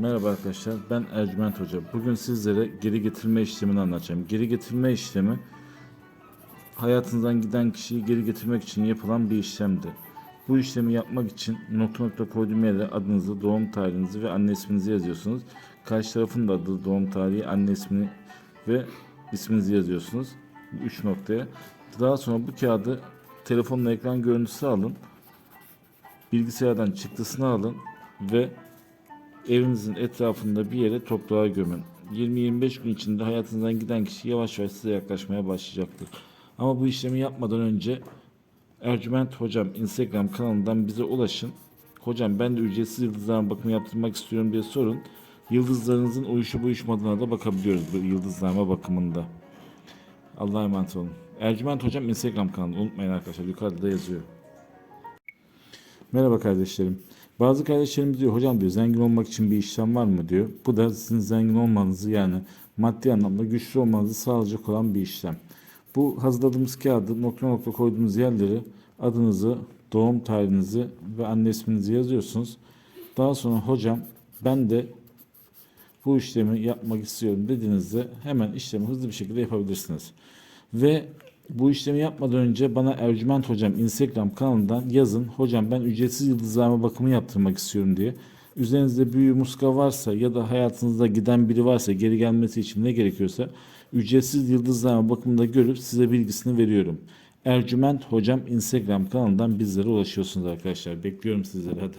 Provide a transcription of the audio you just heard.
Merhaba arkadaşlar, ben Ercüment Hoca. Bugün sizlere geri getirme işlemini anlatacağım. Geri getirme işlemi, hayatınızdan giden kişiyi geri getirmek için yapılan bir işlemdir. Bu işlemi yapmak için nokta nokta koyduğum yere adınızı, doğum tarihinizi ve anne isminizi yazıyorsunuz. Karşı tarafın da adı, doğum tarihi, anne ismini ve isminizi yazıyorsunuz. Üç noktaya. Daha sonra bu kağıdı telefonla ekran görüntüsü alın. Bilgisayardan çıktısını alın ve evinizin etrafında bir yere toprağa gömün. 20-25 gün içinde hayatınızdan giden kişi yavaş yavaş size yaklaşmaya başlayacaktır. Ama bu işlemi yapmadan önce Ercüment Hocam Instagram kanalından bize ulaşın. Hocam ben de ücretsiz yıldızlarına bakımı yaptırmak istiyorum diye sorun. Yıldızlarınızın uyuşup uyuşmadığına da bakabiliyoruz bu yıldızlarma bakımında. Allah'a emanet olun. Ercüment Hocam Instagram kanalı unutmayın arkadaşlar yukarıda da yazıyor. Merhaba kardeşlerim. Bazı kardeşlerimiz diyor hocam diyor zengin olmak için bir işlem var mı diyor. Bu da sizin zengin olmanızı yani maddi anlamda güçlü olmanızı sağlayacak olan bir işlem. Bu hazırladığımız kağıdı nokta nokta koyduğumuz yerleri adınızı, doğum tarihinizi ve anne isminizi yazıyorsunuz. Daha sonra hocam ben de bu işlemi yapmak istiyorum dediğinizde hemen işlemi hızlı bir şekilde yapabilirsiniz. Ve bu işlemi yapmadan önce bana Ercüment Hocam Instagram kanalından yazın. Hocam ben ücretsiz yıldızlarma bakımı yaptırmak istiyorum diye. Üzerinizde büyü muska varsa ya da hayatınızda giden biri varsa geri gelmesi için ne gerekiyorsa ücretsiz yıldızlarma bakımında görüp size bilgisini veriyorum. Ercüment Hocam Instagram kanalından bizlere ulaşıyorsunuz arkadaşlar. Bekliyorum sizleri hadi.